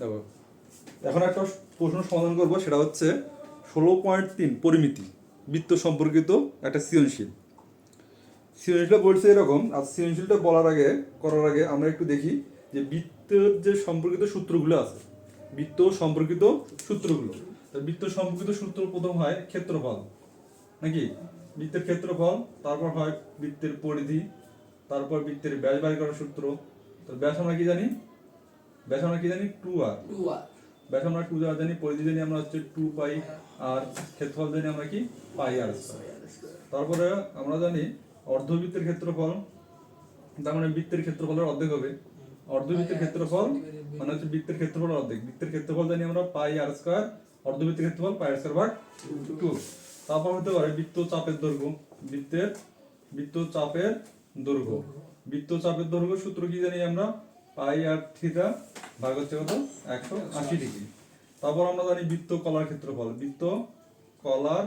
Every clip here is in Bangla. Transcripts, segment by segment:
দেখো এখন একটা প্রশ্ন সমাধান করব, সেটা হচ্ছে ষোলো পয়েন্ট তিন পরিমিতি, বৃত্ত সম্পর্কিত একটা সৃজনশীল। সৃজনশীলটা বলছে এরকম, আর সৃজনশীলটা বলার আগে, করার আগে আমরা একটু দেখি যে বৃত্তের যে সম্পর্কিত সূত্রগুলো আছে, বৃত্ত সম্পর্কিত সূত্রগুলো। বৃত্ত সম্পর্কিত সূত্র প্রথম হয় ক্ষেত্রফল, নাকি? বৃত্তের ক্ষেত্রফল, তারপর হয় বৃত্তের পরিধি, তারপর বৃত্তের ব্যাস বাইর করার সূত্র। তো ব্যাস আমরা কি জানি? ব্যাস আমরা কি জানি? টু আর টু আর ব্যাস আমরা টু আর জানি পরিধি জানি আমরা হচ্ছে টু পাই আর ক্ষেত্রফল জানি আমরা কি? পাই আর তারপরে আমরা জানি অর্ধবৃত্তের ক্ষেত্রফল তার মানে বৃত্তের ক্ষেত্রফলের অর্ধেক হবে। অর্ধবৃত্তের ক্ষেত্রফল মানে হচ্ছে বৃত্তের ক্ষেত্রফল অর্ধেক। বৃত্তের ক্ষেত্রফল জানি আমরা পাই আর স্কয়ার অর্ধবৃত্তের ক্ষেত্রফল পাই আর স্কয়ার ভাগ টু। তারপর হতে পারে বৃত্ত চাপের দৈর্ঘ্য। বৃত্তের বৃত্ত চাপের দৈর্ঘ্য। বৃত্ত চাপের দৈর্ঘ্য সূত্র কি জানি আমরা? পাই আর থিটা ভাগ হচ্ছে কত? একশো আশি ডিগ্রি। তারপর আমরা জানি বৃত্ত কলার ক্ষেত্রফল। বৃত্ত কলার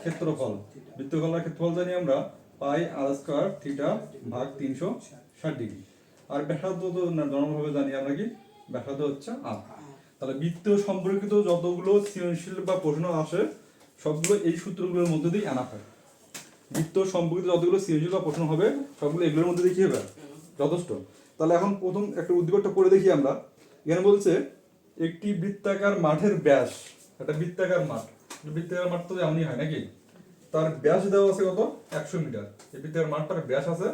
ক্ষেত্রফল। বৃত্ত কলার ক্ষেত্রফল জানি আমরা পাই আর স্কয়ার থিটা ভাগ তিনশো ষাট ডিগ্রি। আর ব্যাসার্ধ তো নর্মালভাবে জানি আমরা কি? ব্যাসার্ধ হচ্ছে আর তাহলে বৃত্ত সম্পর্কিত যতগুলো সৃজনশীল বা প্রশ্ন আসে, সবগুলো এই সূত্রগুলোর মধ্যে দিয়ে আনা হয়। বৃত্ত সম্পর্কিত যতগুলো সৃজনশীল বা প্রশ্ন হবে, সবগুলো এগুলোর মধ্যে দিয়ে কি হবে? যথেষ্ট। তাহলে এখন প্রথম একটা উদ্দীপকটা পড়ে দেখি আমরা। এখানে বলছে, একটি বৃত্তাকার মাঠের ব্যাস, একটা বৃত্তাকার মাঠ। বৃত্তাকার মাঠ তো এমনই হয় নাকি? তার ব্যাস দেওয়া আছে কত? একশো মিটার। এই বৃত্তাকার মাঠটার ব্যাস আছে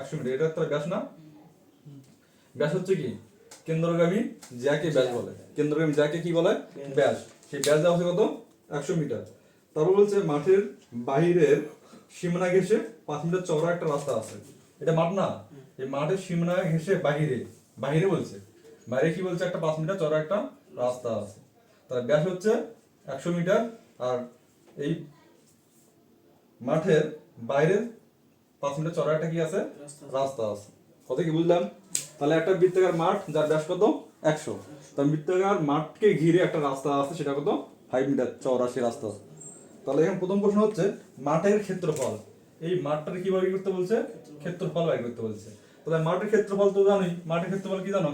একশো মিটার। এটা তার ব্যাস না? ব্যাস হচ্ছে কি? কেন্দ্রগামী জ্যাকে ব্যাস বলে। কেন্দ্রগামী জ্যাকে কি বলে? ব্যাস। সেই ব্যাস দেওয়া আছে কত? একশো মিটার। তারপর বলছে, মাঠের বাহিরের সীমানা ঘেসে পাঁচ মিটার চওড়া একটা রাস্তা আছে। এটা মাঠ না? এই মাঠের সীমানা ঘেসে বাহিরে বাহিরে বলছে। বাইরে কি বলছে? একটা পাঁচ মিটার চওড়া একটা রাস্তা আছে। তার ব্যাস হচ্ছে একশো মিটার। আর এই মাঠের বাইরে পাঁচ মিটার চওড়া একটা কি আছে? রাস্তা আছে। কত কি বুঝলাম? তাহলে একটা বৃত্তাকার মাঠ যার ব্যাস কত? একশো। তার বৃত্তাকার মাঠকে ঘিরে একটা রাস্তা আছে সেটা কত? ফাইভ মিটার সেই রাস্তা তাহলে এখানে প্রথম প্রশ্ন হচ্ছে মাঠের ক্ষেত্রফল। এই মাঠটাকে কি বাইর করতে বলছে? ক্ষেত্রফল। বাইর করতে বলছে। তাহলে মাঠের ক্ষেত্রফল তো জানোই। মাঠের ক্ষেত্রফল কি জানো?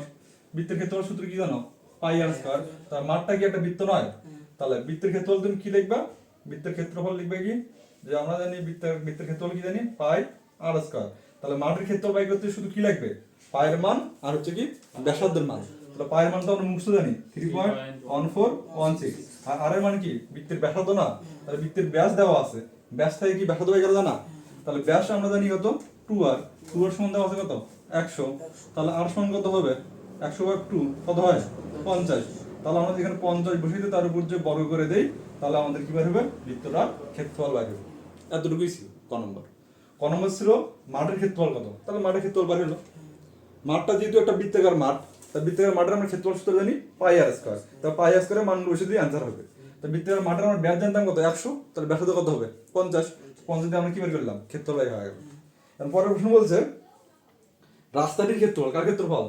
বৃত্তের ক্ষেত্রফল সূত্র কি জানো? পাই আর স্কয়ার তার মাঠটা কি একটা বৃত্ত নয়? তাহলে বৃত্তের ক্ষেত্রফল তুমি কি লিখবা? বৃত্তের ক্ষেত্রফল লিখবে কি? যে আমরা জানি বৃত্তের বৃত্তের ক্ষেত্রফল কি জানি? পাই আর স্কয়ার তাহলে মাঠের ক্ষেত্রফল বাই করতে শুধু কি লাগবে পায়ের মান আর হচ্ছে কি? ব্যাসার্ধের মান। তাহলে পায়ের মান তো আমরা মুখস্থ জানি। Three point one four one six আর আর এর মান কি? বৃত্তের ব্যাসার্ধ না। তাহলে বৃত্তের ব্যাস দেওয়া আছে। ব্যাস থেকে কি ব্যাসার্ধ বাই করা জানা? তাহলে ব্যাস আমরা জানি কত? টু আর টু আর সমান দেওয়া আছে কত? একশো। তাহলে আর সমান কত হবে? একশো ভাগ টু কত হয়? পঞ্চাশ। তাহলে আমরা যেখানে পঞ্চাশ বসিয়ে দিই তার উপর যে বর্গ করে দেই, তাহলে আমাদের কি বের হবে? বৃত্তটার ক্ষেত্রফল বাইর এতটুকুই ছিল, ক নম্বর। ক নম্বর ছিল মাঠের ক্ষেত্রফল কত? তাহলে মাঠের ক্ষেত্রফল বাইর হলো। মাঠটা যেহেতু একটা বৃত্তাকার মাঠ, তা বৃত্তাকার মাঠের আমরা ক্ষেত্রফল সূত্র জানি পাই আর স্কয়ার তা পাই আর স্কয়ারে মান বসে দিয়ে অ্যান্সার হবে। তা বৃত্তাকার মাঠের আমরা ব্যাস জানতাম কত? একশো। তাহলে ব্যাসার্ধ কত হবে? পঞ্চাশ। পঞ্চাশ আমরা কি বের করলাম? ক্ষেত্রফল হয়ে গেল। পরের প্রশ্ন বলছে রাস্তাটির ক্ষেত্রফল কার ক্ষেত্রফল।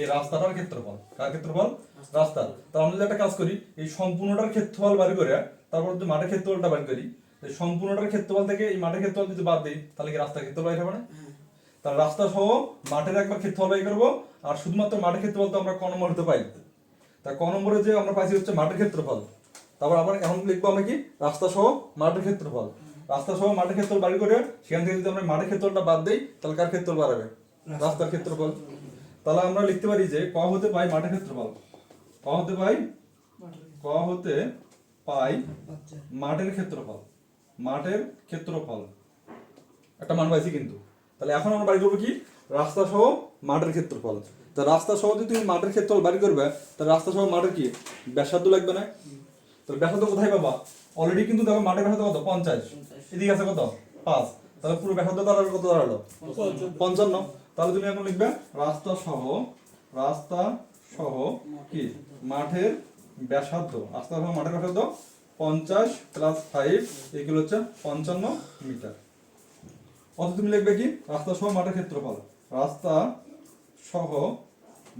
এই রাস্তাটার ক্ষেত্রফল। কার ক্ষেত্রফল? রাস্তা তাহলে আমরা একটা কাজ করি এই সম্পূর্ণটার ক্ষেত্রফল বাড়ি করে তারপর যদি মাঠের ক্ষেত্রফলটা বাড়ি করি। সম্পূর্ণটার ক্ষেত্রফল থেকে এই মাঠের ক্ষেত্রফল যদি বাদ দিই তাহলে কি রাস্তার ক্ষেত্রফল বাইর হবে না? তাহলে রাস্তা সহ মাঠের একবার ক্ষেত্রফল বাই করব আর শুধুমাত্র মাঠের ক্ষেত্রফল তো আমরা ক নম্বর হতে পাই তা ক নম্বরে যে আমরা পাইছি হচ্ছে মাঠের ক্ষেত্রফল। তারপর আবার এখন লিখব আমরা কি? রাস্তা সহ মাঠের ক্ষেত্রফল। রাস্তা সহ মাঠের ক্ষেত্রফল বাড়ি করে সেখান থেকে যদি আমরা মাঠের ক্ষেত্রটা বাদ দিই তাহলে কার ক্ষেত্রফল বাড়াবে? রাস্তার ক্ষেত্রফল। তাহলে আমরা লিখতে পারি যে ক হতে পাই মাঠের ক্ষেত্রফল। ক হতে পাই ক হতে পাই আচ্ছা। মাঠের ক্ষেত্রফল। মাঠের ক্ষেত্রফল। একটা মান পাইছি কিন্তু। তাহলে এখন আমরা বাড়ি করব কি? রাস্তা সহ মাঠের ক্ষেত্রফল। তা রাস্তা সহ যদি তুমি মাঠের ক্ষেত্রফল বাড়ি করবে তাহলে রাস্তা সহ মাঠের কি? ব্যাসার্ধ লাগবে না? তাহলে ব্যাসার্ধ কোথায় পাবা? অলরেডি কিন্তু দেখো মাঠের ব্যাসার্ধ কত? পঞ্চাশ। এদিকে আছে কত? পাঁচ। তাহলে পুরো ব্যাসার্ধ দাঁড়াল, কত দাঁড়াল? পঞ্চান্ন। তাহলে তুমি এখন লিখবে, রাস্তা সহ রাস্তা সহ কি? মাঠের ব্যাসার্ধ। রাস্তা সহ মাঠের ব্যাসার্ধ পঞ্চাশ প্লাস ফাইভ এগুলো হচ্ছে পঞ্চান্ন মিটার অত তুমি লিখবে কি? রাস্তা সহ মাঠের ক্ষেত্রফল। রাস্তা সহ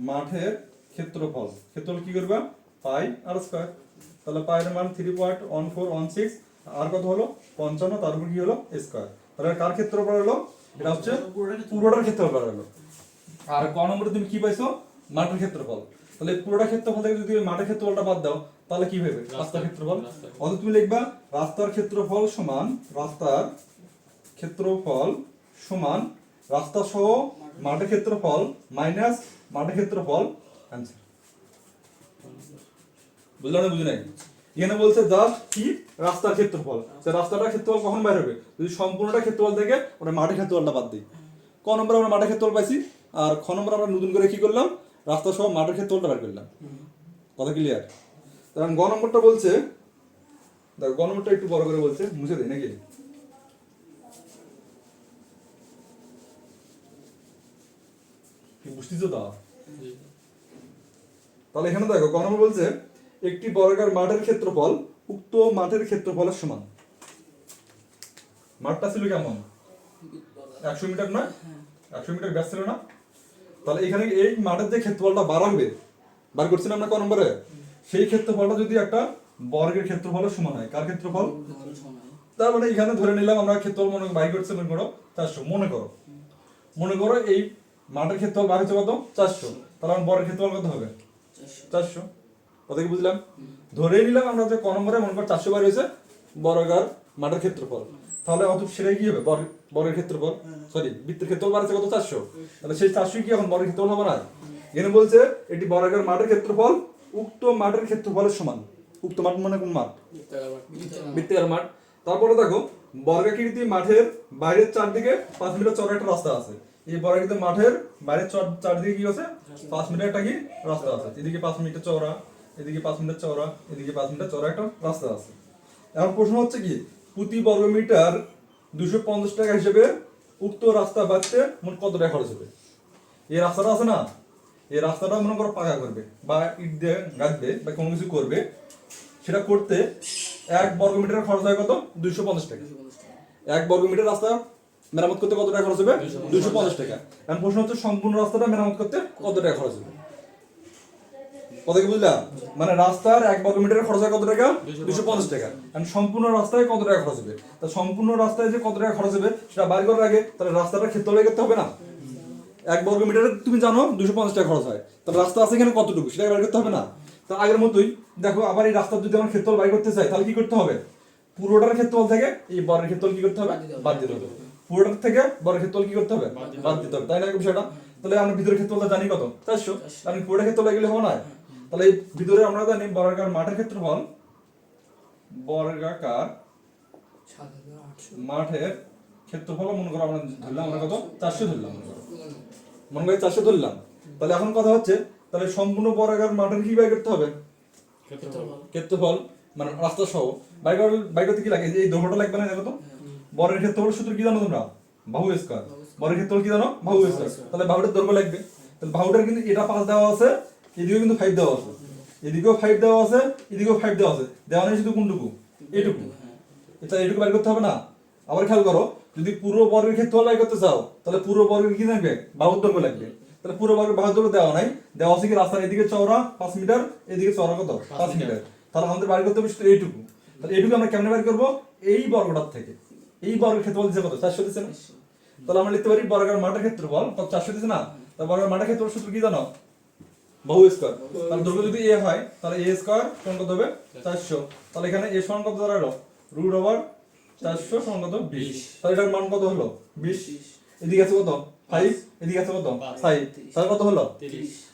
মাঠের ক্ষেত্রফল। ক্ষেত্রফল কি করবে? পাই আর স্কয়ার তাহলে পায়ের মান three point one four one six আর কত হলো? পঞ্চান্ন তার উপর কি হলো? স্কয়ার তাহলে কার ক্ষেত্রফল হলো? এটা হচ্ছে পুরোটার ক্ষেত্র ক্ষেত্রফল হলো। আর ক নম্বরে তুমি কি পাইছো? মাঠের ক্ষেত্রফল। তাহলে পুরোটা ক্ষেত্রফল থেকে যদি মাঠের ক্ষেত্রফলটা বাদ দাও তাহলে কি হবে রাস্তার ক্ষেত্রফল। অথবা তুমি লিখবা রাস্তার ক্ষেত্রফল সমান রাস্তার ক্ষেত্রফল সমান রাস্তা সহ মাঠের ক্ষেত্রফল মাইনাস মাঠের ক্ষেত্রফল অ্যান্সার বুঝলো না বুঝি নাই? এখানে বলছে জাস্ট কি? রাস্তার ক্ষেত্রফল। সে রাস্তাটার ক্ষেত্রফল কখন বাইর হবে? যদি সম্পূর্ণটা ক্ষেত্রফল থেকে আমরা মাঠের ক্ষেত্রফলটা বাদ দিই। ক নম্বর আমরা মাঠের ক্ষেত্রফল পাইছি। আর খ নম্বর আমরা নতুন করে কি করলাম? রাস্তা সহ মাঠের ক্ষেত্রফলটা বের করলাম। কথা ক্লিয়ার কারণ গ নম্বরটা বলছে দেখো গ নম্বরটা একটু বড় করে বলছে মুছে দেয় নাকি? বুঝতেছো তা? তাহলে এখানে দেখো ক নম্বর বলছে একটি বর্গাকার মাঠের ক্ষেত্রফল উক্ত মাঠের ক্ষেত্রফলের সমান। মাঠটা ছিল কেমন? একশো মিটার না? একশো মিটার ব্যাস ছিল না? তাহলে এখানে এই মাঠের যে ক্ষেত্রফলটা বার করছি না আমরা ক নম্বরে? সেই ক্ষেত্রফলটা যদি একটা বর্গের ক্ষেত্রফলের সমান হয় কার ক্ষেত্রফল? তার মানে এখানে ধরে নিলাম আমরা ক্ষেত্রফল মনে বাই করছি মনে করো চারশো মনে করো। মনে করো এই মাঠের ক্ষেত্রফল বার হচ্ছে কত? চারশো। তাহলে আমার বর্গের ক্ষেত্রফল কত হবে? চারশো। কথা কি বুঝলাম? ধরেই নিলাম আমরা যে ক নম্বরে, মনে করো চারশো বার হয়েছে বর্গার মাঠের ক্ষেত্রফল। তাহলে অত সেটাই কি হবে? বর্গের ক্ষেত্রফল? সরি বৃত্তের ক্ষেত্রফল বাড়ছে কত? চারশো। তাহলে সেই চারশো কি এখন বর্গের ক্ষেত্রফল না? এখানে বলছে এটি বর্গাকার মাঠের ক্ষেত্রফল, উক্ত মাঠের ক্ষেত্রফলের সমান। উক্ত মাঠ মানে কোন মাঠ? বৃত্তাকার মাঠ। তারপরে দেখো, বর্গাকৃতি মাঠের বাইরের চারদিকে পাঁচ মিটার চড়া একটা রাস্তা আছে। এই বর্গাকৃতি মাঠের বাইরের চর- চারদিকে কি আছে? পাঁচ মিটার একটা কি? রাস্তা আছে। এদিকে পাঁচ মিটার চওড়া এদিকে পাঁচ মিটার চওড়া এদিকে পাঁচ মিটার চওড়া একটা রাস্তা আছে। এখন প্রশ্ন হচ্ছে কি প্রতি বর্গমিটার দুশো পঞ্চাশ টাকা হিসেবে উক্ত রাস্তা বাঁধতে মোট কত টাকা খরচ হবে? এই রাস্তাটা আছে না? এই রাস্তাটা মনে করো পাকা করবে বা ইট দিয়ে গাঁথবে বা কোনো কিছু করবে সেটা করতে এক বর্গ মিটার খরচ হয় কত? দুইশো পঞ্চাশ টাকা। এক বর্গ মিটার রাস্তা মেরামত করতে কত টাকা খরচ হবে? দুইশো পঞ্চাশ টাকা। এখন প্রশ্ন হচ্ছে সম্পূর্ণ রাস্তাটা মেরামত করতে কত টাকা খরচ হবে? কথা কি বুঝলাম? মানে রাস্তার এক খরচ হয় কত টাকা? দুইশো পঞ্চাশ। টাকা। সম্পূর্ণ রাস্তায় কত টাকা খরচ হবে? তা সম্পূর্ণ রাস্তায় যে কত টাকা খরচ হবে সেটা বাইর করার আগে তাহলে রাস্তাটা ক্ষেত্র করতে হবে না? এক বর্গ মিটারে তুমি জানো দুশো পঞ্চাশ টাকা খরচ হয়। তাহলে রাস্তা আছে এখানে কতটুকু? সেটা বের করতে হবে না। তার আগের মতোই দেখো আবার এই রাস্তার যদি আমার ক্ষেত্রফল বাইর করতে চাই তাহলে কি করতে হবে? পুরোটার ক্ষেত্রফল থেকে এই বর্গের ক্ষেত্রফল কি করতে হবে? বাদ দিতে হবে। পুরোটার থেকে বর্গের ক্ষেত্রফল কি করতে হবে? বাদ দিতে হবে। তাই না বিষয়টা? তাহলে আমরা ভিতরের ক্ষেত্রফলটা জানি কত? চারশো। আমি পুরোটা ক্ষেত্রফল এগুলো হবে না তাহলে ভিতরে আমরা জানি বর্গাকার মাঠের ক্ষেত্রফল বর্গাকার মাঠের ক্ষেত্রফল মনে করো আমরা ধরলাম আমরা কত? চারশো ধরলাম মনে করো। মনে করি চারশো ধরলাম। তাহলে এখন কথা হচ্ছে তাহলে সম্পূর্ণ বর্গাকার মাঠের কি বাই করতে হবে? ক্ষেত্রফল। মানে রাস্তা সহ। বাই করার বাই করতে কি লাগে? এই দৈর্ঘ্যটা লাগবে না দেখো তো? বর্গের ক্ষেত্রফল সূত্র কি জানো তোমরা? বাহু স্কয়ার বর্গের ক্ষেত্রফল কি জানো? বাহু স্কয়ার তাহলে বাহুটার দৈর্ঘ্য লাগবে। তাহলে বাহুটার কিন্তু এটা পাঁচ দেওয়া আছে এদিকেও কিন্তু ফাইভ দেওয়া আছে। এদিকেও ফাইভ দেওয়া আছে এদিকেও ফাইভ দেওয়া আছে। দেওয়া নেই শুধু কোনটুকু? এইটুকু। এটা এইটুকু বের করতে হবে না। আবার খেয়াল করো যদি পুরো বর্গের ক্ষেত্রফল বের করতে চাও তাহলে পুরো বর্গের কি লাগবে বাহুর দৈর্ঘ্য লাগবে। তাহলে পুরো বর্গের বাহুর দৈর্ঘ্য দেওয়া নাই। দেওয়া আছে কি রাস্তার এদিকে চওড়া পাঁচ মিটার এদিকে চওড়া কত? পাঁচ মিটার। তাহলে আমাদের বাইর করতে হবে শুধু এইটুকু। তাহলে এইটুকু আমরা কেমনে বের করব? এই বর্গটার থেকে। এই বর্গের ক্ষেত্রফল দিচ্ছে কত? চারশো দিচ্ছে না? তাহলে আমরা লিখতে পারি বর্গের মাঠের ক্ষেত্রফল। কত চারশো দিচ্ছে না? তা বর্গের মাঠের ক্ষেত্রফল সূত্র কি জানো? বহু স্কয়ার তাহলে দৈর্ঘ্য যদি এ হয় তাহলে এ স্কয়ার সমান কত হবে চারশো। তাহলে এখানে এ সমান কত দাঁড়াল? রুট ওভার চারশো সমান কত বিশ। তাহলে এটার মান কত হলো? বিশ। এদিকে আছে কত? ফাইভ এদিকে আছে কত? ফাইভ তাহলে কত হলো?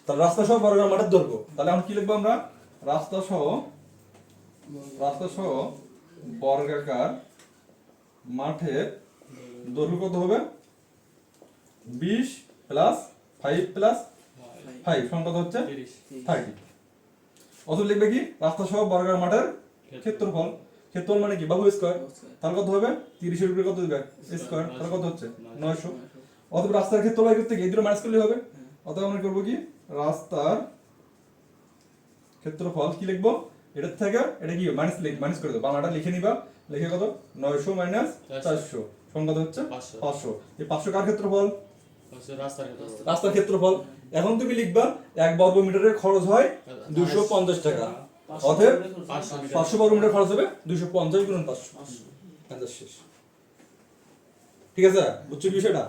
তাহলে রাস্তা সহ বর্গাকার মাঠের দৈর্ঘ্য। তাহলে এখন কি লিখব আমরা? রাস্তা সহ রাস্তা সহ বর্গাকার মাঠের দৈর্ঘ্য কত হবে? বিশ প্লাস ফাইভ প্লাস ফাইভ কত হচ্ছে থার্টি অথবা লিখবে কি? রাস্তা সহ বর্গাকার মাঠের ক্ষেত্রফল। ক্ষেত্রফল মানে কি? বাহু স্কয়ার তাহলে কত হবে? তিরিশের উপরে কত দিবে? স্কয়ার তাহলে কত হচ্ছে? নয়শো। অথবা রাস্তার ক্ষেত্রফল করতে গিয়ে দুটো মাইনাস করলে হবে। অথবা আমরা করব কি? রাস্তার ক্ষেত্রফল কি লিখব? এটার থেকে এটা কি? মাইনাস লিখ মাইনাস করে দেবো। বাংলাটা লিখে নিবা। লিখে কত? নয়শো মাইনাস চারশো। সমান হচ্ছে পাঁচশো। পাঁচশো। এই পাঁচশো কার ক্ষেত্রফল? রাস্তার ক্ষেত্রফল। এখন তুমি লিখবা এক বর্গ মিটারের খরচ হয় দুশো পঞ্চাশ টাকা। অতএব পাঁচশো বর্গ মিটার খরচ হবে দুশো পঞ্চাশ গুণ পাঁচশো। শেষ। ঠিক আছে? বুঝছ বিষয়টা?